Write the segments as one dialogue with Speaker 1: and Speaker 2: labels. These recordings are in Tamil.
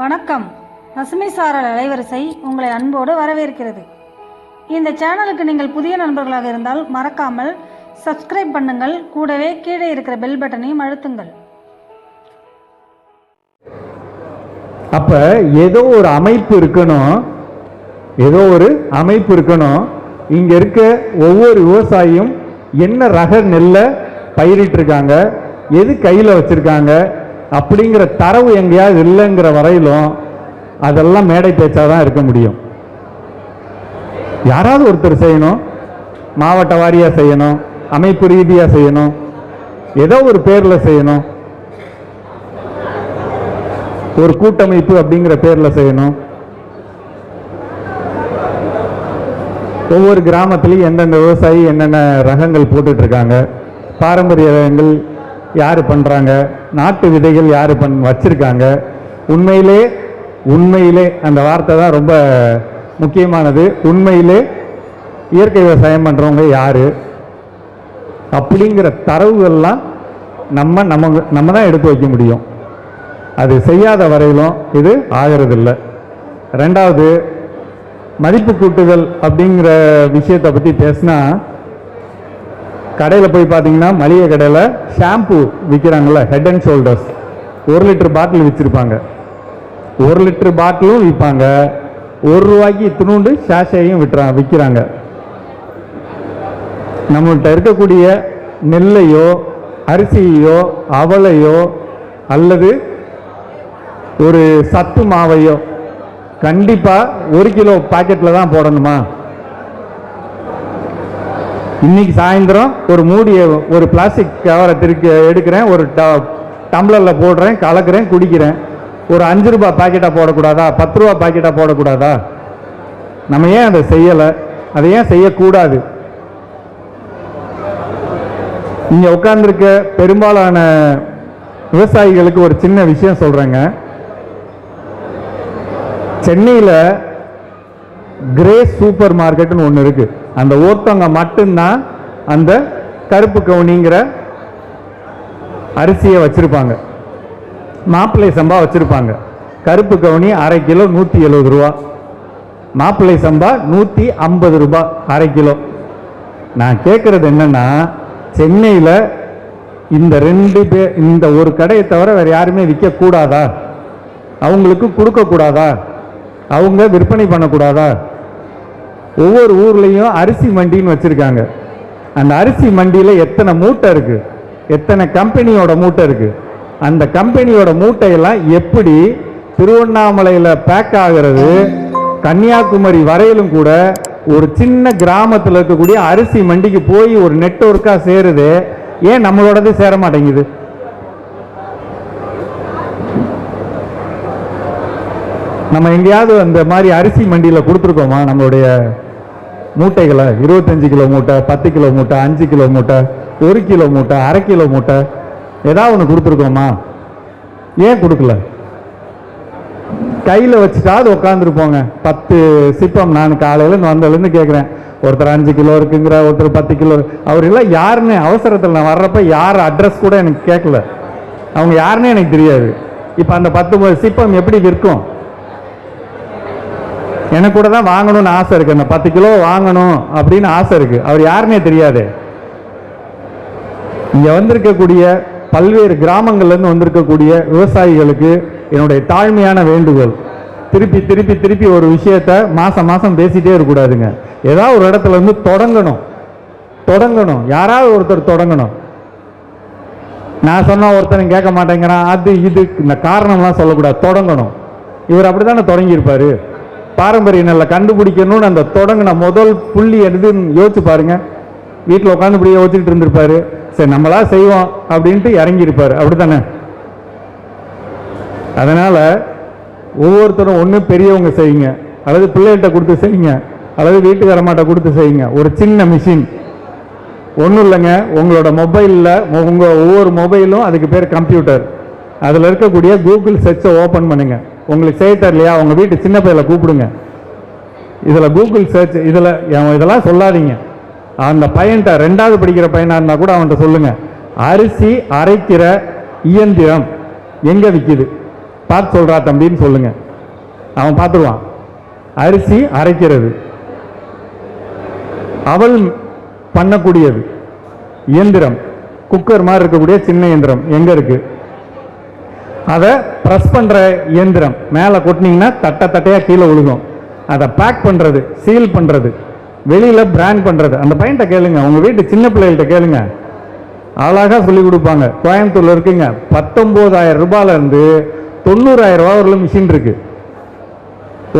Speaker 1: வணக்கம். பசுமை சாரல் அலைவரிசை உங்களை அன்போடு வரவேற்கிறது. இந்த சேனலுக்கு நீங்கள் புதிய நண்பர்களாக இருந்தால் மறக்காமல் சப்ஸ்கிரைப் பண்ணுங்கள். கூடவே கீழே இருக்கிற பெல் பட்டனையும் அழுத்துங்கள்.
Speaker 2: அப்ப ஏதோ ஒரு அமைப்பு இருக்கணும். ஏதோ ஒரு அமைப்பு இருக்கணும். இங்க இருக்க ஒவ்வொரு விவசாயியும் என்ன ரக நெல்லை பயிரிட்டு இருக்காங்க எது கையில் வச்சிருக்காங்க அப்படிங்கிற தரவு எங்கேயாவது இல்லைங்கிற வரையிலும் அதெல்லாம் மேடை பேச்சாதான் இருக்க முடியும். யாராவது ஒருத்தர் செய்யணும். மாவட்ட வாரியாக செய்யணும். அமைப்பு ரீதியாக செய்யணும். ஏதோ ஒரு பேரில் செய்யணும். ஒரு கூட்டமைப்பு அப்படிங்கிற பேரில் செய்யணும். ஒவ்வொரு கிராமத்துலேயும் எந்தெந்த விவசாயி என்னென்ன ரகங்கள் போட்டுட்ருக்காங்க பாரம்பரிய ரகங்கள் யார் பண்ணுறாங்க நாட்டு விதைகள் யார் பண் வச்சுருக்காங்க? உண்மையிலே உண்மையிலே அந்த வார்த்தை தான் ரொம்ப முக்கியமானது. உண்மையிலே இயற்கை விவசாயம் பண்ணுறவங்க யார்? அப்படிங்கிற தரவுகள்லாம் நம்ம நம்ம நம்ம தான் எடுத்து வைக்க முடியும். அது செய்யாத வரையிலும் இது ஆகிறதில்ல. ரெண்டாவது மதிப்பு கூட்டுதல் அப்படிங்கிற விஷயத்தை பற்றி பேசினா கடையில் போய் பார்த்தீங்கன்னா மளிகை கடையில் ஷாம்பு விற்கிறாங்கல்ல ஹெட் அண்ட் ஷோல்டர்ஸ் ஒரு லிட்டர் பாட்டில் விற்றுருப்பாங்க ஒரு லிட்டர் பாட்டிலும் விற்பாங்க ஒரு ரூபாய்க்கு துணுண்டு சாஷையும் விட்டுறா விற்கிறாங்க நம்மள்கிட்ட இருக்கக்கூடிய நெல்லையோ அரிசியோ அவலையோ அல்லது ஒரு சத்து மாவையோ கண்டிப்பாக ஒரு கிலோ பாக்கெட்டில் தான் போடணுமா? இன்னைக்கு சாயந்தரம் ஒரு மூடிய ஒரு பிளாஸ்டிக் கவரை திருக்க எடுக்கிறேன் ஒரு ட- போடுறேன் கலக்கிறேன் குடிக்கிறேன். ஒரு அஞ்சு ரூபாய் பாக்கெட்டாக போடக்கூடாதா? பத்து ரூபா பாக்கெட்டாக போடக்கூடாதா? நம்ம ஏன் அதை செய்யலை? அதை ஏன் செய்யக்கூடாது? இங்கே உட்காந்துருக்க பெரும்பாலான விவசாயிகளுக்கு ஒரு சின்ன விஷயம் சொல்கிறேங்க சென்னையில் கிரே சூப்பர் மார்க்கெட்டுன்னு ஒன்று இருக்குது அந்த ஒருத்தவங்க மட்டும்தான் அந்த கருப்பு கவுனிங்கிற அரிசியை வச்சுருப்பாங்க. மாப்பிள்ளை சம்பா வச்சுருப்பாங்க. கருப்பு கவுனி அரை கிலோ நூற்றி எழுபது ரூபா. மாப்பிள்ளை சம்பா நூற்றி ஐம்பது ரூபா அரை கிலோ. நான் கேட்குறது என்னன்னா சென்னையில் இந்த ரெண்டு பேர் இந்த ஒரு கடையை தவிர வேறு யாருமே விற்கக்கூடாதா? அவங்களுக்கு கொடுக்கக்கூடாதா? அவங்க விற்பனை பண்ணக்கூடாதா? ஒவ்வொரு ஊர்லேயும் அரிசி மண்டின்னு வச்சுருக்காங்க. அந்த அரிசி மண்டியில் எத்தனை மூட்டை இருக்குது எத்தனை கம்பெனியோட மூட்டை இருக்குது அந்த கம்பெனியோட மூட்டையெல்லாம் எப்படி திருவண்ணாமலையில் பேக் ஆகிறது? கன்னியாகுமரி வரையிலும் கூட ஒரு சின்ன கிராமத்தில் இருக்கக்கூடிய அரிசி மண்டிக்கு போய் ஒரு நெட்ஒர்க்காக சேருது. ஏன் நம்மளோடது சேர மாட்டேங்குது? நம்ம எங்கேயாவது அந்த மாதிரி அரிசி மண்டியில் கொடுத்துருக்கோமா? நம்மளுடைய மூட்டைகளை இருபத்தஞ்சு கிலோ மூட்டை பத்து கிலோ மூட்டை அஞ்சு கிலோ மூட்டை ஒரு கிலோ மூட்டை அரை கிலோ மூட்டை ஏதாவது ஒன்று கொடுத்துருக்கோமா? ஏன் கொடுக்கல? கையில் வச்சுட்டாவது உட்காந்துருப்போங்க பத்து சிப்பம் நான் காலையில் வந்ததுலேருந்து கேட்குறேன் ஒருத்தர் அஞ்சு கிலோ இருக்குங்கிற ஒருத்தர் பத்து கிலோ அவர் எல்லாம் யாருன்னு அவசரத்தில் நான் வர்றப்ப யார் அட்ரஸ் கூட எனக்கு கேட்கல அவங்க யாருன்னு எனக்கு தெரியாது. இப்போ அந்த பத்து சிப்பம் எப்படி விற்கும்? எனக்கு கூட தான் வாங்கணும்னு ஆசை இருக்கு. அந்த பத்து கிலோ வாங்கணும் அப்படின்னு ஆசை இருக்கு. அவர் யாருன்னே தெரியாது. இங்க வந்திருக்கக்கூடிய பல்வேறு கிராமங்கள்ல இருந்து வந்திருக்கக்கூடிய விவசாயிகளுக்கு என்னுடைய தாழ்மையான வேண்டுகோள். திருப்பி திருப்பி திருப்பி ஒரு விஷயத்த மாசம் மாசம் பேசிட்டே இருக்கக்கூடாதுங்க. ஏதாவது ஒரு இடத்துல இருந்து தொடங்கணும். தொடங்கணும். யாராவது ஒருத்தர் தொடங்கணும். நான் சொன்ன ஒருத்தன் கேட்க மாட்டேங்கிறான். அது இது இந்த காரணம்லாம் சொல்லக்கூடாது. தொடங்கணும். இவர் அப்படித்தானே தொடங்கியிருப்பாரு? பாரம்பரிய நெல்லை கண்டுபிடிக்கணும்னு அந்த தொடங்கின முதல் புள்ளி எதுன்னு யோசிச்சு பாருங்க. வீட்டில் உட்காந்து இப்படியே யோசிச்சுட்டு இருந்திருப்பாரு. சரி நம்மளா செய்வோம் அப்படின்ட்டு இறங்கியிருப்பார். அப்படித்தானே? அதனால் ஒவ்வொருத்தரும் ஒன்று பெரியவங்க செய்யுங்க. அல்லது பிள்ளைகிட்ட கொடுத்து செய்யுங்க. அல்லது வீட்டுக்காரமாட்ட கொடுத்து செய்யுங்க. ஒரு சின்ன மிஷின் ஒன்றும் இல்லைங்க. உங்களோட மொபைலில் உங்கள் ஒவ்வொரு மொபைலும் அதுக்கு பேர் கம்ப்யூட்டர் அதில் இருக்கக்கூடிய கூகுள் சர்ச்சை ஓப்பன் பண்ணுங்கள் உங்களுக்கு செய்ய தரலையா உங்கள் வீட்டு சின்ன பையில் கூப்பிடுங்க. இதில் கூகுள் சர்ச் இதில் இதெல்லாம் சொல்லாதீங்க. அந்த பையன்கிட்ட ரெண்டாவது படிக்கிற பையனாக இருந்தால் கூட அவன்கிட்ட சொல்லுங்கள் அரிசி அரைக்கிற இயந்திரம் எங்கே விற்கிது பார்த்து சொல்கிறா தம்பின்னு சொல்லுங்கள் அவன் பார்த்துருவான். அரிசி அரைக்கிறது. அவள் பண்ணக்கூடியது. இயந்திரம். குக்கர் மாதிரி இருக்கக்கூடிய சின்ன இயந்திரம். எங்கே இருக்குது அதை ப்ரெஸ் பண்ணுற இயந்திரம். மேலே கொட்டினீங்கன்னா தட்டை தட்டையாக கீழே விழுகும் அதை பேக் பண்ணுறது சீல் பண்ணுறது வெளியில் பிராண்ட் பண்ணுறது அந்த பையன்கிட்ட கேளுங்க. உங்கள் வீட்டு சின்ன பிள்ளைகள்கிட்ட கேளுங்க. அழகாக சொல்லி கொடுப்பாங்க. கோயம்புத்தூரில் இருக்குங்க. பத்தொம்போதாயிரம் ரூபாயிலேருந்து தொண்ணூறாயிரம் ரூபா உள்ள மிஷின் இருக்கு.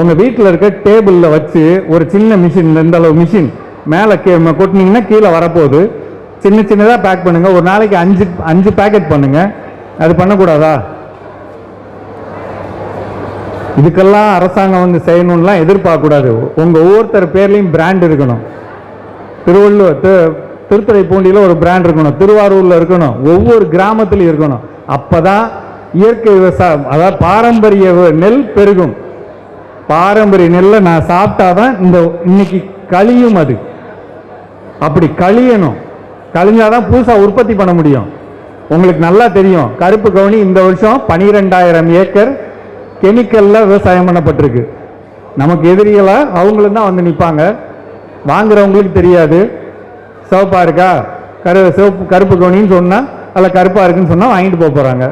Speaker 2: உங்கள் வீட்டில் இருக்க டேபிளில் வச்சு ஒரு சின்ன மிஷின் இந்த அளவு மிஷின் மேலே கே கொட்டினீங்கன்னா கீழே வரப்போகுது. சின்ன சின்னதாக பேக் பண்ணுங்கள் ஒரு நாளைக்கு அஞ்சு அஞ்சு பேக்கெட் பண்ணுங்கள் அது பண்ணக்கூடாதா? இதுக்கெல்லாம் அரசாங்கம் வந்து செய்யணும்லாம் எதிர்பார்க்க கூடாது உங்க ஒவ்வொருத்தர் பேர்லயும் பிராண்ட் இருக்கணும். திருவள்ளூர் திருத்துறை பூண்டியில் ஒரு பிராண்ட் இருக்கணும். திருவாரூரில் இருக்கணும். ஒவ்வொரு கிராமத்திலும் இருக்கணும். அப்பதான் இயற்கை விவசாயம் அதாவது பாரம்பரிய நெல் பெருகும். பாரம்பரிய நெல்லை நான் சாப்பிட்டாதான் இந்த இன்னைக்கு கழியும் அது. அப்படி கழியணும். கழிஞ்சாதான் புதுசாக உற்பத்தி பண்ண முடியும். உங்களுக்கு நல்லா தெரியும். கருப்பு கவுனி இந்த வருஷம் பனிரெண்டாயிரம் ஏக்கர் கெமிக்கல்ல விவசாயம் பண்ணப்பட்டிருக்கு. நமக்கு எதிரிகளாக அவங்களும் தான் வந்து நிற்பாங்க வாங்குறவங்களுக்கு தெரியாது. சிவப்பாக இருக்கா? கரு சிவப்பு கருப்பு கவுனின்னு சொன்னால் அதில் கருப்பாக இருக்குன்னு சொன்னால் வாங்கிட்டு போக போகிறாங்க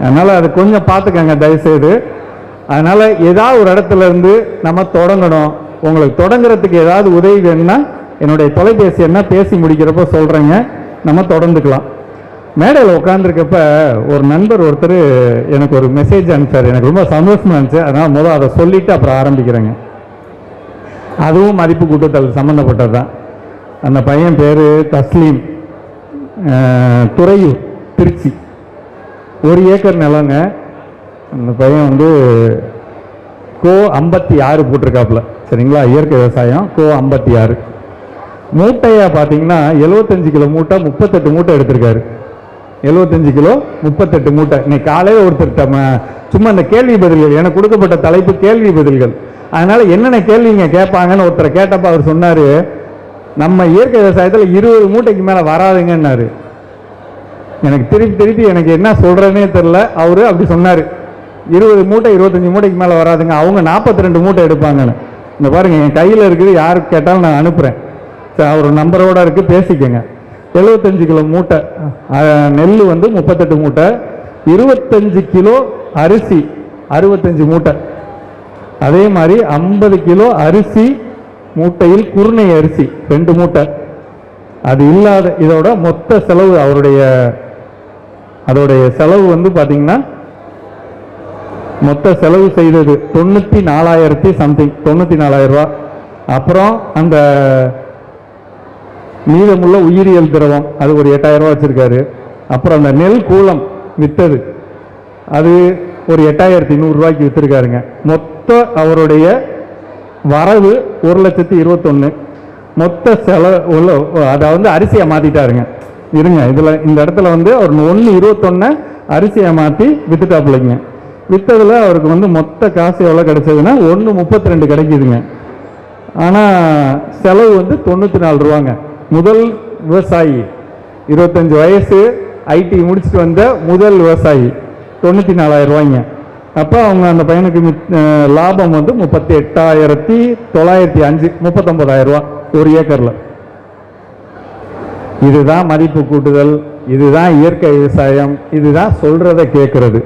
Speaker 2: அதனால் அது கொஞ்சம் பார்த்துக்கங்க தயவுசெய்து. அதனால் ஏதாவது ஒரு இடத்துலேருந்து நம்ம தொடங்கணும். உங்களுக்கு தொடங்குறதுக்கு ஏதாவது உதவி வேணும்னா என்னுடைய தொலைபேசி என்ன பேசி முடிக்கிறப்ப சொல்கிறேங்க நம்ம தொடர்ந்துக்கலாம். மேடையில் உட்காந்துருக்கப்ப ஒரு நண்பர் ஒருத்தர் எனக்கு ஒரு மெசேஜ் அனுப்பிச்சார். எனக்கு ரொம்ப சந்தோஷமாக இருந்துச்சு. அதனால் முதல்ல அதை சொல்லிட்டு அப்புறம் ஆரம்பிக்கிறேங்க. அதுவும் மதிப்பு கூட்டத்தில் சம்மந்தப்பட்டது தான். அந்த பையன் பேர் தஸ்லீம். துறையூர் திருச்சி. ஒரு ஏக்கர் நிலங்க. அந்த பையன் வந்து கோ ஐம்பத்தி ஆறு போட்டிருக்காப்புல. சரிங்களா? இயற்கை விவசாயம் கோ ஐம்பத்தி ஆறு. மூட்டையாக பார்த்தீங்கன்னா எழுபத்தஞ்சு கிலோ மூட்டை முப்பத்தெட்டு மூட்டை எடுத்திருக்காரு. எழுபத்தஞ்சு கிலோ முப்பத்தெட்டு மூட்டை. இன்னைக்கு காலையில் ஒருத்தர் தம்ம- சும்மா இந்த கேள்வி பதில்கள். எனக்கு கொடுக்கப்பட்ட தலைப்பு கேள்வி பதில்கள். அதனால என்னென்ன கேள்விங்க கேட்பாங்கன்னு ஒருத்தரை கேட்டப்ப அவர் சொன்னார் நம்ம இயற்கை விவசாயத்தில் இருபது மூட்டைக்கு மேலே வராதுங்கன்னாரு. எனக்கு திருப்பி திருப்பி எனக்கு என்ன சொல்கிறேன்னே தெரில அவர் அப்படி சொன்னார். இருபது மூட்டை இருபத்தஞ்சி மூட்டைக்கு மேலே வராதுங்க. அவங்க நாற்பத்தி ரெண்டு மூட்டை எடுப்பாங்கன்னு. இந்த பாருங்க என் கையில் இருக்குது யாருக்கு கேட்டாலும் நான் அனுப்புகிறேன் சார் அவர் நம்பரோட இருக்குது பேசிக்கோங்க. எழுபத்தஞ்சு கிலோ மூட்டை நெல் வந்து முப்பத்தெட்டு மூட்டை இருபத்தஞ்சு கிலோ அரிசி அறுபத்தஞ்சு மூட்டை. அதே மாதிரி ஐம்பது கிலோ அரிசி மூட்டையில் குருணை அரிசி ரெண்டு மூட்டை. அது இல்லாத இதோட மொத்த செலவு அவருடைய அதோடைய செலவு வந்து பார்த்தீங்கன்னா மொத்த செலவு செய்தது தொண்ணூற்றி நாலாயிரத்தி சம்திங் தொண்ணூற்றி நாலாயிரம் ரூபா. அப்புறம் அந்த மீதமுள்ள உயிரியல் திரவம் அது ஒரு எட்டாயிரம் ரூபா வச்சுருக்காரு. அப்புறம் அந்த நெல் கூலம் விற்றது அது ஒரு எட்டாயிரத்தி நூறுரூவாய்க்கு விற்றுருக்காருங்க மொத்த அவருடைய வரவு ஒரு லட்சத்தி இருபத்தொன்னு. மொத்த செலவு உள்ள அதை வந்து அரிசியை மாற்றிட்டாருங்க இருங்க இதில் இந்த இடத்துல வந்து அவர் ஒன்று இருபத்தொன்னு அரிசியை மாற்றி வித்துட்டாப்புலைங்க. விற்றதில் அவருக்கு வந்து மொத்த காசு எவ்வளோ கிடைச்சதுன்னா ஒன்று முப்பத்தி ரெண்டு கிடைக்குதுங்க. ஆனால் செலவு வந்து தொண்ணூற்றி நாலு ரூபாங்க. முதல் விவசாயி. இருபத்தஞ்சி வயசு ஐடி முடிச்சுட்டு வந்த முதல் விவசாயி. தொண்ணூற்றி நாலாயிரம் ரூபாய்ங்க. அப்போ அவங்க அந்த பையனுக்கு மித்- லாபம் வந்து முப்பத்தி எட்டாயிரத்தி தொள்ளாயிரத்தி அஞ்சு முப்பத்தொம்பதாயிரம் ரூபா ஒரு ஏக்கரில். இதுதான் மதிப்பு கூட்டுதல் இதுதான் இயற்கை விவசாயம் இதுதான் சொல்கிறத கேட்குறது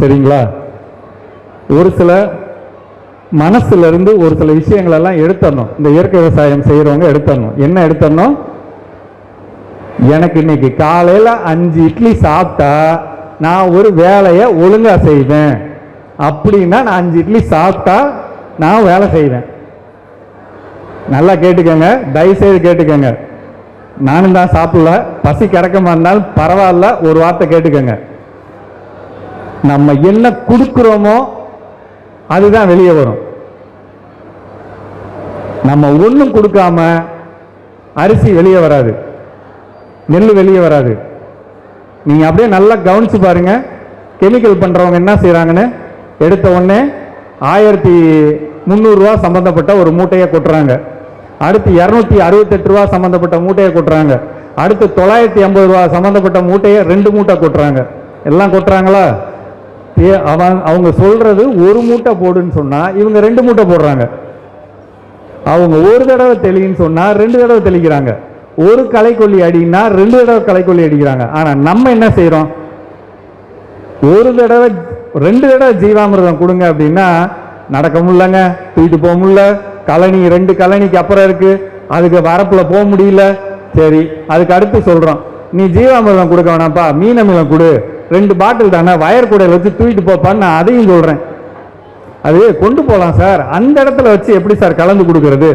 Speaker 2: சரிங்களா? ஒரு சில மனசுலருந்து ஒரு சில விஷயங்கள் எல்லாம் எடுத்துடணும். இந்த இயற்கை விவசாயம் செய்கிறவங்க எடுத்துடணும். என்ன எடுத்துடணும்? எனக்கு இன்னைக்கு காலையில் அஞ்சு இட்லி சாப்பிட்டா நான் ஒரு வேலையை ஒழுங்காக செய்வேன். அப்படின்னா நான் அஞ்சு இட்லி சாப்பிட்டா நான் வேலை செய்வேன். நல்லா கேட்டுக்கோங்க. தயவுசெய்து கேட்டுக்கோங்க. நானும் தான் சாப்பிடல. பசி கிடக்கமா இருந்தாலும் பரவாயில்ல. ஒரு வார்த்தை கேட்டுக்கோங்க. நம்ம என்ன கொடுக்குறோமோ அதுதான் வெளியே வரும். நம்ம ஒன்றும் கொடுக்காம அரிசி வெளியே வராது. நெல் வெளியே வராது. நீங்கள் அப்படியே நல்லா கவனித்து பாருங்கள் கெமிக்கல் பண்ணுறவங்க என்ன செய்கிறாங்கன்னு எடுத்த உடனே ஆயிரத்தி முந்நூறுரூவா சம்மந்தப்பட்ட ஒரு மூட்டையை கொட்டுறாங்க. அடுத்து இரநூத்தி அறுபத்தெட்டு ரூபா சம்மந்தப்பட்ட மூட்டையை கொட்டுறாங்க. அடுத்து தொள்ளாயிரத்தி ஐம்பது ரூபா சம்மந்தப்பட்ட மூட்டையை ரெண்டு மூட்டை கொட்டுறாங்க. எல்லாம் கொட்டுறாங்களா? ஏ- அவன் அவங்க சொல்கிறது ஒரு மூட்டை போடுன்னு சொன்னால் இவங்க ரெண்டு மூட்டை போடுறாங்க. அவங்க ஒரு தடவை தெளின்னு சொன்னால் ரெண்டு தடவை தெளிக்கிறாங்க. ஒரு களைக்கொல்லி அடின்னா ரெண்டு தடவை களைக்கொல்லி அடிக்கிறாங்க. ஆனால் நம்ம என்ன செய்கிறோம் ஒரு தடவை ரெண்டு தடவை ஜீவாமிர்தம் கொடுங்க அப்படின்னா நடக்க முடியலங்க. தூக்கிட்டு போக முடியல. கழனி ரெண்டு கழனிக்கு அப்புறம் இருக்குது அதுக்கு வரப்பில் போக முடியல. சரி அதுக்கு அடுத்து சொல்கிறோம் நீ ஜீவாமிர்தம் கொடுக்க வேணாம்ப்பா. மீனமிலம் கொடு. ரெண்டு பாட்டில் தானே வயர் கூடையில் வச்சு தூக்கிட்டு போப்பான்னு நான் அதையும் சொல்கிறேன் அது கொண்டு போகலாம் சார். அந்த இடத்துல வச்சு எப்படி சார் கலந்து கொடுக்கறது?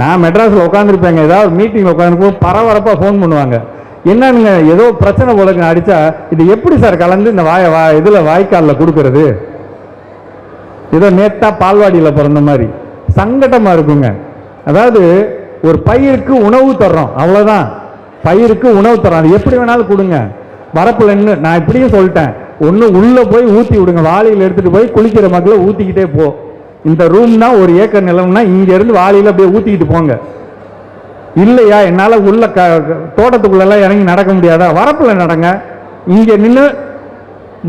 Speaker 2: நான் மெட்ராஸில் உட்காந்துருப்பேங்க ஏதாவது ஒரு மீட்டிங் உட்காந்துருப்போம் பரபரப்பாக ஃபோன் பண்ணுவாங்க. என்னன்னுங்க ஏதோ பிரச்சனை போலங்க அடித்தா இது எப்படி சார் கலந்து இந்த வாய வா இதில் வாய்க்காலில் கொடுக்கறது? ஏதோ நேத்தா பால்வாடியில் பிறந்த மாதிரி. சங்கடமாக இருக்குங்க. அதாவது ஒரு பயிருக்கு உணவு தர்றோம். அவ்வளோதான் பயிருக்கு உணவு தர்றோம். அது எப்படி வேணாலும் கொடுங்க. வரப்புல நான் இப்படியும் சொல்லிட்டேன். ஒன்று உள்ளே போய் ஊற்றி விடுங்க. வாளியில் எடுத்துகிட்டு போய் குளிக்கிற மக்களை ஊற்றிக்கிட்டே போ. இந்த ரூம்னா ஒரு ஏக்கர் நிலம்னா இங்கேருந்து வாளியில் அப்படியே ஊற்றிக்கிட்டு போங்க. இல்லையா? என்னால் உள்ள க தோட்டத்துக்குள்ளெல்லாம் இறங்கி நடக்க முடியாதா? வரப்புல நடங்க. இங்கே நின்று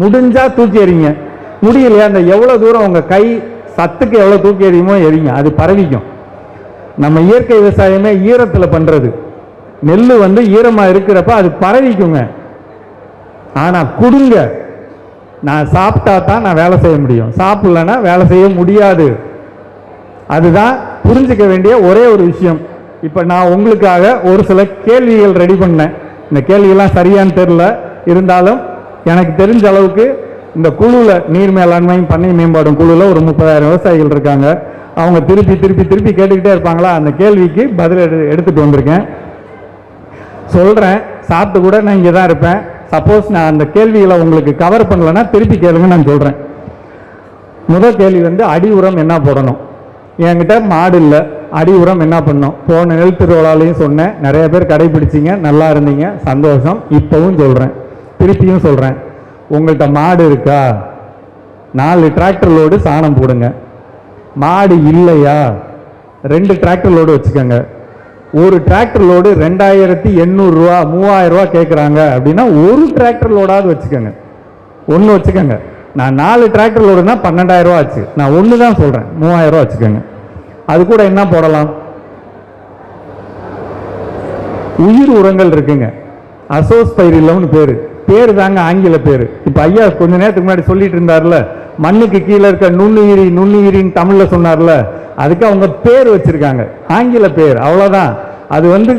Speaker 2: முடிஞ்சால் தூக்கி எறிங்க. முடியலையா? அந்த எவ்வளோ தூரம் உங்கள் கை சத்துக்கு எவ்வளோ தூக்கி எறியுமோ எறிங்க. அது பரவிக்கும். நம்ம இயற்கை விவசாயமே ஈரத்தில் பண்ணுறது நெல் வந்து ஈரமாக இருக்கிறப்ப அது பரவிக்குங்க. ஆனால் கொடுங்க. நான் சாப்பிட்டா தான் நான் வேலை செய்ய முடியும். சாப்பிட்லனா வேலை செய்ய முடியாது. அதுதான் புரிஞ்சுக்க வேண்டிய ஒரே ஒரு விஷயம். இப்போ நான் உங்களுக்காக ஒரு சில கேள்விகள் ரெடி பண்ணேன். இந்த கேள்வியெல்லாம் சரியான்னு தெரில இருந்தாலும் எனக்கு தெரிஞ்ச அளவுக்கு இந்த குழுவில் நீர் மேலாண்மை பண்ணை மேம்பாடும் குழுவில் ஒரு முப்பதாயிரம் விவசாயிகள் இருக்காங்க. அவங்க திருப்பி திருப்பி திருப்பி கேட்டுக்கிட்டே இருப்பாங்களா? அந்த கேள்விக்கு பதில் எடு எடுத்துட்டு வந்திருக்கேன். சொல்கிறேன் சாப்பிட்டு கூட நான் இங்கே தான் இருப்பேன். சப்போஸ் நான் அந்த கேள்விகளை உங்களுக்கு கவர் பண்ணலைன்னா திருப்பி கேளுங்க நான் சொல்கிறேன் முதல் கேள்வி வந்து அடி உரம் என்ன போடணும்? என்கிட்ட மாடு இல்லை அடி உரம் என்ன பண்ணணும்? போன நெல் திருவிழாலையும் சொன்னேன் நிறைய பேர் கடைபிடிச்சிங்க நல்லா இருந்தீங்க சந்தோஷம் இப்போவும் சொல்கிறேன் திருப்பியும் சொல்கிறேன் உங்கள்கிட்ட மாடு இருக்கா? நாலு டிராக்டர் லோடு சாணம் போடுங்க. மாடு இல்லையா? ரெண்டு டிராக்டர் லோடு வச்சுக்கோங்க. ஒரு டிராக்டர் லோடு ரெண்டாயிரத்தி எண்ணூறுரூவா மூவாயிரம் ரூபா கேட்குறாங்க அப்படின்னா ஒரு டிராக்டர் லோடாவது வச்சுக்கோங்க. ஒன்று வச்சுக்கோங்க. நான் நாலு டிராக்டர் லோடுனா பன்னெண்டாயிரம் ரூபா ஆச்சு. நான் ஒன்று தான் சொல்கிறேன் மூவாயிரம் ரூபா வச்சுக்கோங்க. அது கூட என்ன போடலாம்? உயிர் உரங்கள் இருக்குங்க. அசோஸ் பைரிலம்னு பேர். பேர் தாங்க ஆங்கில பேர். இப்போ ஐயா கொஞ்ச நேரத்துக்கு முன்னாடி சொல்லிட்டு இருந்தார்ல மண்ணுக்கு கீழே இருக்க நுண்ணுயிரி நுண்ணுயிரின்னு தமிழில் சொன்னார்ல அதுக்கு அவங்க பேர் வச்சுருக்காங்க. ஆங்கில பேர் அவ்வளோதான் அது வந்து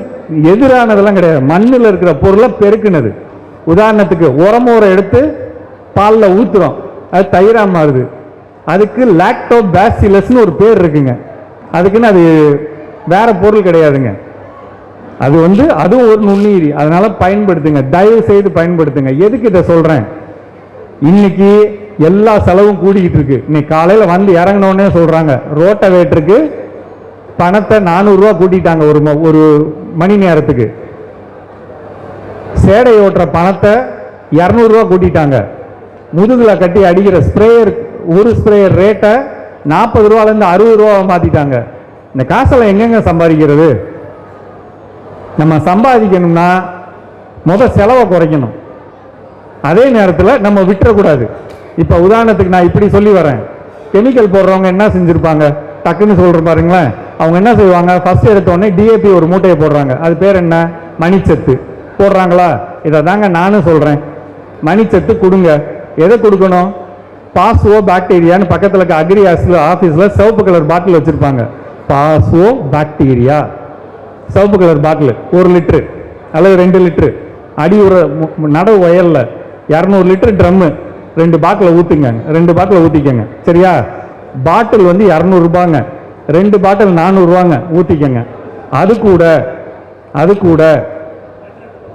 Speaker 2: எதிரானதெல்லாம் கிடையாது. மண்ணில் இருக்கிற பொருளை பெருக்குனது. உதாரணத்துக்கு உரமோரை எடுத்து பாலில் ஊத்துறோம். அது தயிராக மாறுது. அதுக்கு லாக்டோ பேசிலஸ்னு ஒரு பேர் இருக்குங்க. அதுக்குன்னு அது வேற பொருள் கிடையாதுங்க. அது வந்து அதுவும் ஒரு நுண்ணுயிரி அதனால பயன்படுத்துங்க. தயவு செய்து பயன்படுத்துங்க. எதுக்கு இதை சொல்கிறேன் இன்னைக்கு எல்லா செலவும் கூடிக்கிட்டு இருக்கு. இன்னைக்கு காலையில் வந்து இறங்கினோடனே சொல்கிறாங்க ரோட்டை வேட்டருக்கு பணத்தை நானூறுரூவா கூட்டிட்டாங்க ஒரு ஒரு மணி நேரத்துக்கு. சேடை ஓட்டுற பணத்தை இரநூறுவா கூட்டிட்டாங்க. முதுகில் கட்டி அடிக்கிற ஸ்ப்ரேயர் ஒரு ஸ்ப்ரேயர் ரேட்டை நாற்பது ரூபாலேருந்து அறுபது ரூபா மாற்றிட்டாங்க இந்த காசெல்லாம் எங்கெங்க சம்பாதிக்கிறது? நம்ம சம்பாதிக்கணும்னா முத செலவை குறைக்கணும். அதே நேரத்தில் நம்ம விட்டுறக்கூடாது. இப்போ உதாரணத்துக்கு நான் இப்படி சொல்லி வரேன். கெமிக்கல் போடுறவங்க என்ன செஞ்சுருப்பாங்க? டக்குன்னு சொல்கிற பாருங்களேன். அவங்க என்ன செய்வாங்க? ஃபஸ்ட் எடுத்தோடனே டிஏபி ஒரு மூட்டையை போடுறாங்க. அது பேர் என்ன? மணிச்சத்து. போடுறாங்களா? இதை தாங்க நானும் சொல்கிறேன் மணிச்சத்து கொடுங்க. எதை கொடுக்கணும்? பாசுவோ பாக்டீரியான்னு பக்கத்தில் இருக்க அக்ரி ஆஃபீஸில் சிவப்பு கலர் பாட்டில் வச்சுருப்பாங்க. பாசுவோ பாக்டீரியா சிவப்பு கலர் பாட்டில் ஒரு லிட்ரு அல்லது ரெண்டு லிட்ரு அடி உர மு- உயரில். நடவு இரநூறு லிட்டர் ட்ரம்மு ரெண்டு பாட்டில் ஊற்றுங்க ரெண்டு பாட்டில் ஊற்றிக்கங்க சரியா? பாட்டில் வந்து இரநூறுபாங்க. ரெண்டு பாட்டில் நானூறுரூவாங்க ஊற்றிக்கங்க அது கூட அது கூட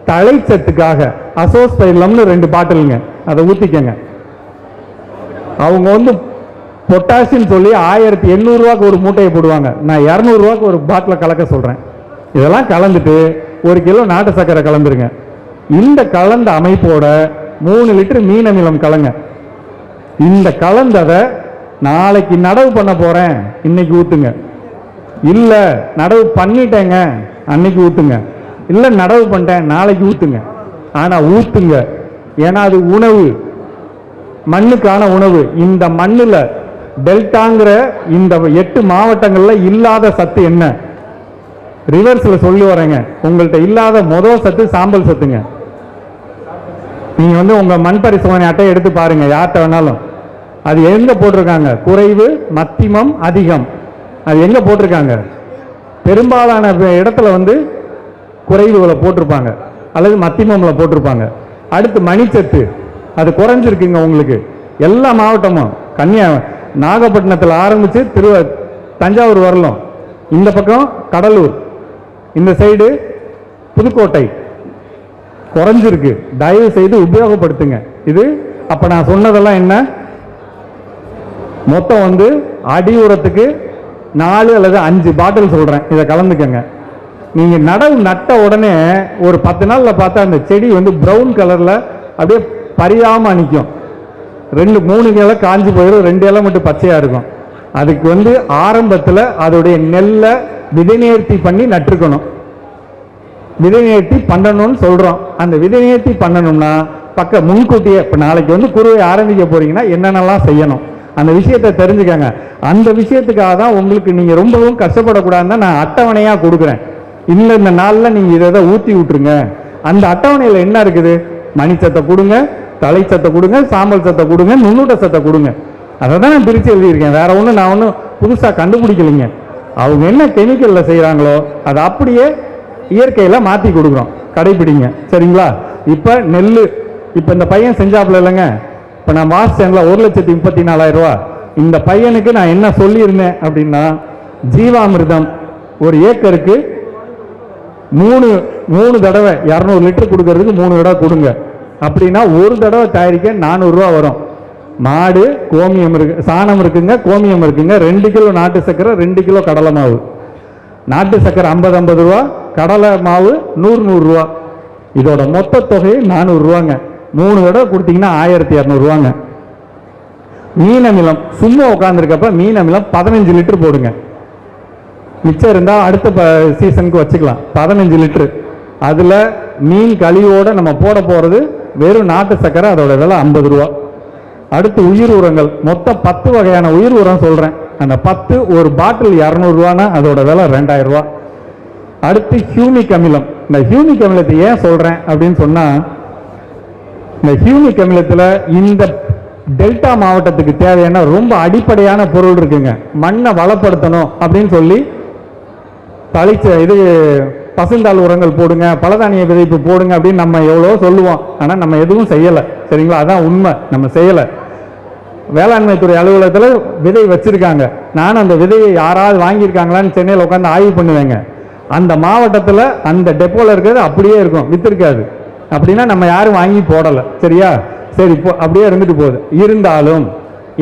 Speaker 2: தழைச்சத்துக்காக அசோஸ்பைலம்னு ரெண்டு பாட்டிலுங்க. அதை ஊற்றிக்கங்க அவங்க வந்து பொட்டாசியம் சொல்லி ஆயிரத்தி எண்ணூறுரூவாக்கு ஒரு மூட்டையை போடுவாங்க. நான் இரநூறுவாக்கு ஒரு பாட்டில் கலக்க சொல்கிறேன் இதெல்லாம் கலந்துட்டு ஒரு கிலோ நாட்டு சர்க்கரை கலந்துருங்க. இந்த கலந்த அமைப்போட மூணு லிட்டர் மீன் அமிலம் கலங்க. இந்த கலந்ததை நாளைக்கு நடவு பண்ண போகிறேன் இன்னைக்கு ஊற்றுங்க இல்லை நடவு பண்ணிட்டேங்க. அன்னைக்கு ஊற்றுங்க இல்லை நடவு பண்ணிட்டேன். நாளைக்கு ஊற்றுங்க ஆனால் ஊற்றுங்க ஏன்னா அது உணவு. மண்ணுக்கான உணவு. இந்த மண்ணில் டெல்டாங்கிற இந்த எட்டு மாவட்டங்களில் இல்லாத சத்து என்ன? ரிவர்ஸில் சொல்லி வரேங்க. உங்கள்கிட்ட இல்லாத முதல் சத்து சாம்பல் சத்துங்க. நீங்க வந்து உங்க மண் பரிசோதனை அட்டையை எடுத்து பாருங்க யார்கிட்ட வேணாலும். அது எங்க போட்டிருக்காங்க? குறைவு மத்திமம் அதிகம். அது எங்க போட்டிருக்காங்க? பெரும்பாலான இடத்துல வந்து குறைவுகளை போட்டிருப்பாங்க. அல்லது மத்திமம்ல போட்டிருப்பாங்க. அடுத்து மணிச்சத்து. அது குறைஞ்சிருக்குங்க உங்களுக்கு. எல்லா மாவட்டமும். கன்னியா நாகப்பட்டினத்தில் ஆரம்பித்து திருவ தஞ்சாவூர் வரலாம். இந்த பக்கம் கடலூர். இந்த சைடு புதுக்கோட்டை. குறைஞ்சிருக்கு. தயவு செய்து உபயோகப்படுத்துங்க. இது அப்ப நான் சொன்னதெல்லாம் என்ன? மொத்தம் வந்து அடி உரத்துக்கு நாலு அல்லது அஞ்சு பாட்டில் சொல்றேன். இதை கலந்துக்கங்க. நீங்க நடவு நட்ட உடனே ஒரு பத்து நாள்ல பார்த்தா அந்த செடி வந்து ப்ரௌன் கலர்ல அப்படியே பரியாம நிற்கும் ரெண்டு மூணு இலை காஞ்சு போயிடும் ரெண்டு இலை மட்டும் பச்சையா இருக்கும். அதுக்கு வந்து ஆரம்பத்தில் அதோடைய நெல்லை விதைநேர்த்தி பண்ணி நட்டுருக்கணும். விதைநேர்த்தி பண்ணணும்னு சொல்கிறோம் அந்த விதை விதைநேர்த்தி பண்ணணும்னா பக்க முன்கூட்டியே இப்போ நாளைக்கு வந்து குருவை ஆரம்பிக்க போகிறீங்கன்னா என்னென்னலாம் செய்யணும்? அந்த விஷயத்தை தெரிஞ்சுக்கங்க. அந்த விஷயத்துக்காக தான் உங்களுக்கு நீங்கள் ரொம்பவும் கஷ்டப்படக்கூடாதுன்னு தான் நான் அட்டவணையாக கொடுக்குறேன். இந்த இந்த நாளில் நீங்கள் இதை இதை ஊற்றி விட்டுருங்க. அந்த அட்டவணையில் என்ன இருக்குது? மணிச்சத்தை கொடுங்க தலை சத்தை கொடுங்க சாம்பல் சத்தை கொடுங்க நுண்ணூட்ட சத்தை கொடுங்க. அதை தான் நான் பிரித்து எழுதியிருக்கேன். வேற ஒன்றும் நான் ஒன்றும் புதுசாக கண்டுபிடிக்கலைங்க. அவங்க என்ன கெமிக்கலில் செய்கிறாங்களோ அதை அப்படியே இயற்கையில் மாற்றி கொடுக்குறோம். கடைப்பிடிங்க சரிங்களா? இப்போ நெல் இப்போ இந்த பையன் செஞ்சாப்புல இல்லைங்க. இப்போ நான் வாசிச்சேன்ல ஒரு லட்சத்தி முப்பத்தி நாலாயிரம் ரூபா. இந்த பையனுக்கு நான் என்ன சொல்லியிருந்தேன் அப்படின்னா ஜீவாமிர்தம் ஒரு ஏக்கருக்கு மூணு மூணு தடவை இரநூறு லிட்டர் கொடுக்கறதுக்கு மூணு தடவை கொடுங்க. அப்படின்னா ஒரு தடவை தயாரிக்க நானூறுரூவா வரும். மாடு கோமியம் இருக்கு சாணம் இருக்குங்க கோமியம் இருக்குங்க. ரெண்டு கிலோ நாட்டு சக்கரை ரெண்டு கிலோ கடலை மாவு. நாட்டு சக்கரை ஐம்பது ஐம்பது ரூபா. கடலை மாவு நூறு நூறுரூவா இதோட மொத்த தொகை நானூறுரூவாங்க மூணு தடவை கொடுத்தீங்கன்னா ஆயிரத்தி இரநூறுவாங்க மீன் அமிலம் சும்மா உட்காந்துருக்கப்ப மீன் அமிலம் பதினஞ்சு லிட்டர் போடுங்க. மிச்சம் இருந்தால் அடுத்த ப சீசனுக்கு வச்சுக்கலாம். பதினஞ்சு லிட்டரு. அதில் மீன் கழிவோட நம்ம போட போகிறது வெறும் நாட்டு சக்கரை அதோட விலை ஐம்பது ரூபா. அடுத்து உயிர் உரங்கள். மொத்தம் பத்து வகையான உயிர் உரம் சொல்கிறேன் அந்த பத்து ஒரு பாட்டில் இரநூறுவானா அதோட விலை ரெண்டாயிரம் ரூபா. அடுத்து ஹியூமிக் அமிலம் இந்த ஹியூமிக் அமிலத்தை ஏன் சொல்கிறேன் அப்படின்னு சொன்னால் இந்த ஹியூமிக் அமிலத்தில் இந்த டெல்டா மாவட்டத்துக்கு தேவையான ரொம்ப அடிப்படையான பொருள் இருக்குங்க. மண்ணை வளப்படுத்தணும் அப்படின்னு சொல்லி தளிச்ச இது பசுந்தாள் உரங்கள் போடுங்க பலதானிய விதைப்பு போடுங்க அப்படின்னு நம்ம எவ்வளோ சொல்லுவோம். ஆனால் நம்ம எதுவும் செய்யலை. சரிங்களா? அதான் உண்மை. நம்ம செய்யலை. வேளாண்மை துறை அலுவலகத்தில் விதை வச்சிருக்காங்க. நானும் அந்த விதையை யாராவது வாங்கியிருக்காங்களான்னு சென்னையில் உட்காந்து ஆய்வு பண்ணுவேங்க. அந்த மாவட்டத்தில் அந்த டெப்போவில் இருக்கிறது அப்படியே இருக்கும் வித்திருக்காது. அப்படின்னா நம்ம யாரும் வாங்கி போடலை சரியா? சரி இப்போ அப்படியே இருந்துட்டு போகுது. இருந்தாலும்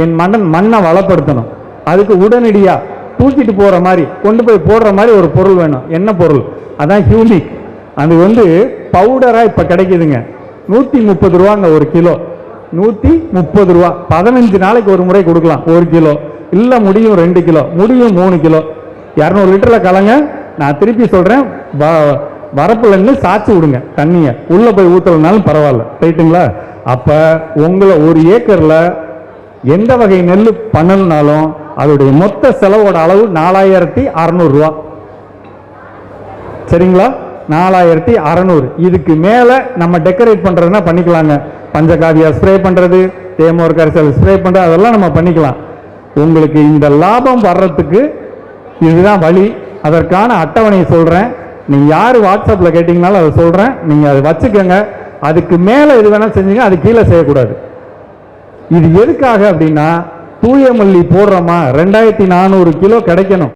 Speaker 2: என் மண்ணன் மண்ணை வளப்படுத்தணும். அதுக்கு உடனடியாக தூக்கிட்டு போகிற மாதிரி கொண்டு போய் போடுற மாதிரி ஒரு பொருள் வேணும். என்ன பொருள்? அதான் ஹியூமிக். அது வந்து பவுடராக இப்போ கிடைக்குதுங்க. நூற்றி முப்பது ரூபாங்க ஒரு கிலோ. நூற்றி முப்பது ரூபா. பதினஞ்சு நாளைக்கு ஒரு முறை கொடுக்கலாம் ஒரு கிலோ. இல்லை முடியும் ரெண்டு கிலோ. முடியும் மூணு கிலோ. இரநூறு லிட்டரில் கலங்க. நான் திருப்பி சொல்கிறேன் வ வரப்புலன்னு சாய்ச்சி விடுங்க தண்ணியை. உள்ளே போய் ஊற்றலனாலும் பரவாயில்ல. ரைட்டுங்களா அப்போ உங்களை ஒரு ஏக்கரில் எந்த வகை நெல் பண்ணணும்னாலும் அதோடைய மொத்த செலவோட அளவு நாலாயிரத்தி அறநூறுரூவா சரிங்களா? நாலாயிரத்தி அறநூறு. இதுக்கு மேலே நம்ம டெக்கரேட் பண்ணுறதுனா பண்ணிக்கலாங்க. பஞ்சகாவியா ஸ்ப்ரே பண்ணுறது தேமோர் கரைசல் ஸ்ப்ரே பண்ணுறது அதெல்லாம் நம்ம பண்ணிக்கலாம். உங்களுக்கு இந்த லாபம் வர்றதுக்கு இதுதான் வழி. அதற்கான அட்டவணையை சொல்கிறேன் நீங்கள் யார் வாட்ஸ்அப்பில் கேட்டிங்கனாலும் அதை சொல்கிறேன் நீங்கள் அதை வச்சுக்கோங்க. அதுக்கு மேலே எது வேணால் செஞ்சீங்க அது கீழே செய்யக்கூடாது. இது எதுக்காக அப்படின்னா தூயமல்லி போடுறோமா? ரெண்டாயிரத்தி நானூறு கிலோ கிடைக்கணும்.